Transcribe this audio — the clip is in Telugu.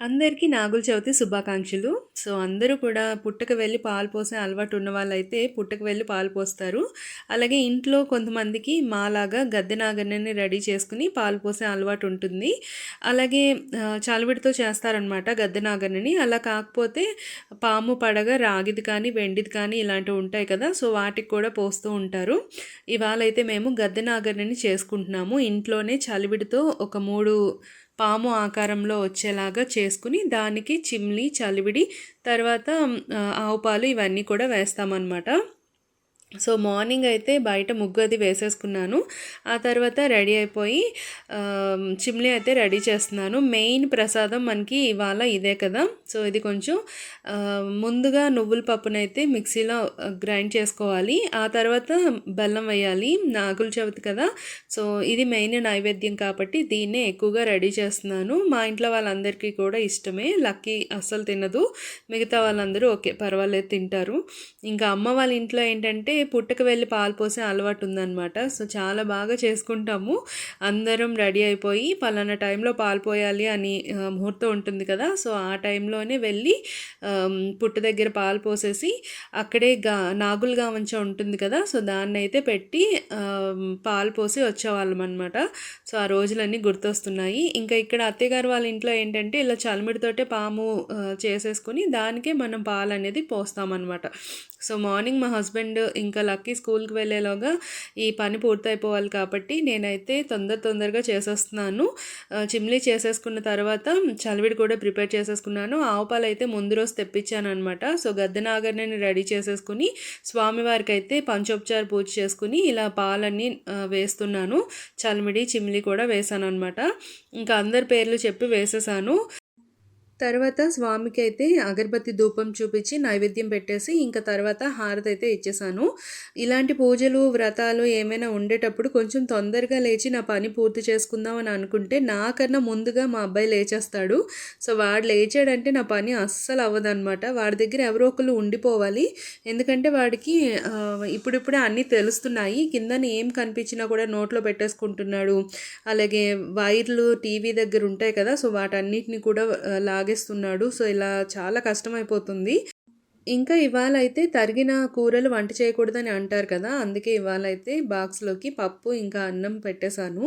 అందరికీ నాగుల చవితి శుభాకాంక్షలు. సో అందరూ కూడా పుట్టకు వెళ్ళి పాలు పోసే అలవాటు ఉన్న వాళ్ళైతే పుట్టకు వెళ్ళి పాలు పోస్తారు. అలాగే ఇంట్లో కొంతమందికి మాలాగా గద్దె నాగన్నని రెడీ చేసుకుని పాలు పోసే అలవాటు ఉంటుంది. అలాగే చలివిడితో చేస్తారనమాట గద్దె నాగన్నని. అలా కాకపోతే పాము పడగ రాగిది కానీ వెండిది కానీ ఇలాంటివి ఉంటాయి కదా సో వాటికి కూడా పోస్తూ ఉంటారు. ఇవాళ అయితే మేము గద్దె నాగన్నని చేసుకుంటున్నాము. ఇంట్లోనే చలివిడితో ఒక మూడు పాము ఆకారంలో వచ్చేలాగా చేసుకుని దానికి చిమ్లీ చలివిడి తర్వాత ఆవు పాలు ఇవన్నీ కూడా వేస్తామన్నమాట. సో మార్నింగ్ అయితే బయట ముగ్గు అది వేసేసుకున్నాను. ఆ తర్వాత రెడీ అయిపోయి చిమ్లీ అయితే రెడీ చేస్తున్నాను. మెయిన్ ప్రసాదం మనకి ఇవాళ ఇదే కదా. సో ఇది కొంచెం ముందుగా నువ్వుల పప్పునైతే మిక్సీలో గ్రైండ్ చేసుకోవాలి. ఆ తర్వాత బెల్లం వేయాలి. నాగుల చవితి కదా. సో ఇది మెయిన్ నైవేద్యం కాబట్టి దీన్నే ఎక్కువగా రెడీ చేస్తున్నాను. మా ఇంట్లో వాళ్ళందరికీ కూడా ఇష్టమే. లక్కీ అస్సలు తినదు. మిగతా వాళ్ళందరూ ఓకే పర్వాలేదు తింటారు. ఇంకా అమ్మ వాళ్ళ ఇంట్లో ఏంటంటే పుట్టకు వెళ్ళి పాలు పోసే అలవాటు ఉందన్నమాట. సో చాలా బాగా చేసుకుంటాము. అందరం రెడీ అయిపోయి పలానా టైంలో పాలు పోయాలి అని ముహూర్తం ఉంటుంది కదా. సో ఆ టైంలోనే వెళ్ళి పుట్ట దగ్గర పాలు పోసేసి అక్కడే గా నాగుల్ గావంచ ఉంటుంది కదా. సో దాన్ని అయితే పెట్టి పాలు పోసి వచ్చేవాళ్ళం అనమాట సో ఆ రోజులన్నీ గుర్తొస్తున్నాయి. ఇంకా ఇక్కడ అత్తయ్యగారు వాళ్ళ ఇంట్లో ఏంటంటే ఇలా చలిమిడితోటే పాము చేసేసుకుని దానికే మనం పాలు అనేది పోస్తామన్నమాట. సో మార్నింగ్ మా హస్బెండ్ ఇంకా లక్కీ స్కూల్కి వెళ్ళేలోగా ఈ పని పూర్తయిపోవాలి కాబట్టి నేనైతే తొందర తొందరగా చేసేస్తున్నాను. చిమ్లీ చేసేసుకున్న తర్వాత చలివిడి కూడా ప్రిపేర్ చేసేసుకున్నాను. ఆవు పాలు అయితే ముందు రోజు తెప్పించాను అనమాట సో గద్దెనాగర్ని రెడీ చేసేసుకుని స్వామివారికి అయితే పంచోపచార పూజ చేసుకుని ఇలా పాలన్నీ వేస్తున్నాను. చలిమిడి చిమ్లీ కూడా వేసాను అనమాట ఇంకా అందరి పేర్లు చెప్పి వేసేసాను. తర్వాత స్వామికి అయితే అగరబత్తి ధూపం చూపించి నైవేద్యం పెట్టేసి ఇంకా తర్వాత హారతి అయితే ఇచ్చేసాను. ఇలాంటి పూజలు వ్రతాలు ఏమైనా ఉండేటప్పుడు కొంచెం తొందరగా లేచి నా పని పూర్తి చేసుకుందాం అని అనుకుంటే నాకన్నా ముందుగా మా అబ్బాయి లేచేస్తాడు. సో వాడు లేచాడంటే నా పని అస్సలు అవ్వదనమాట వాడి దగ్గర ఎవరో ఒకరు ఉండిపోవాలి. ఎందుకంటే వాడికి ఇప్పుడిప్పుడే అన్నీ తెలుస్తున్నాయి. కింద ఏం కనిపించినా కూడా నోట్లో పెట్టేసుకుంటున్నాడు. అలాగే వైర్లు టీవీ దగ్గర ఉంటాయి కదా సో వాటన్నిటిని కూడా లాగా లాగేస్తున్నాడు. సో ఇలా చాలా కష్టమైపోతుంది. ఇంకా ఇవాళ అయితే తరిగిన కూరలు వంట చేయకూడదని అంటారు కదా అందుకే ఇవాళ అయితే బాక్స్లోకి పప్పు ఇంకా అన్నం పెట్టేశాను.